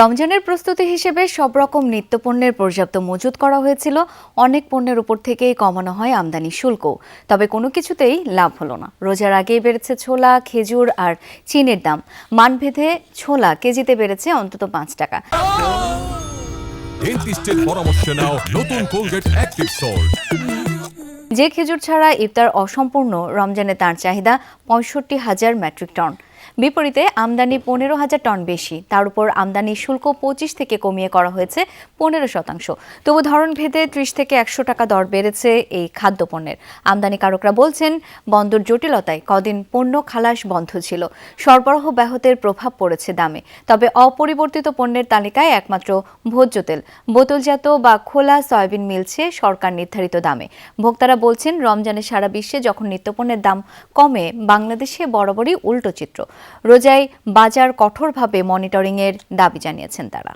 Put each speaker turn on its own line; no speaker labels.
রমজানের প্রস্তুতি হিসেবে সব রকম নিত্যপণ্যের পর্যাপ্ত মজুত করা হয়েছিল। অনেক পণ্যের উপর থেকেই কমানো হয় আমদানি শুল্ক। তবে কোনো কিছুতেই লাভ হলো না। রোজার আগেই বেড়েছে ছোলা খেজুর আর চিনের দাম। মানভেদে ছোলা কেজিতে বেড়েছে অন্তত পাঁচ টাকা।
ডেন্টিস্টের পরামর্শ নাও নতুন কোলগেট অ্যাক্টিভ সল্ট
যে খেজুর ছাড়া ইফতার অসম্পূর্ণ রমজানে তার চাহিদা পঁয়ষট্টি হাজার মেট্রিক টন। বিপরীতে আমদানি পনেরো হাজার টন বেশি। তার উপর আমদানি শুল্ক পঁচিশ থেকে কমিয়ে করা হয়েছে পনেরো শতাংশ। তবু ধরন ভেদে ত্রিশ থেকে একশো টাকা দর বেড়েছে এই খাদ্যপণ্যের। আমদানিকারকরা বলছেন, বন্দর জটিলতায় কদিন পণ্য খালাস বন্ধ ছিল। সরবরাহ ব্যাহতের প্রভাব পড়েছে দামে। তবে অপরিবর্তিত পণ্যের তালিকায় একমাত্র ভোজ্য তেল, বোতলজাত বা খোলা সয়াবিন মিলছে সরকার নির্ধারিত দামে। ভোক্তারা বলছেন, রমজানে সারা বিশ্বে যখন নিত্যপণ্যের দাম কমে, বাংলাদেশে বরাবরই উল্টো চিত্র। রোজায় বাজার কঠোরভাবে মনিটরিংয়ের দাবি জানিয়েছেন তারা।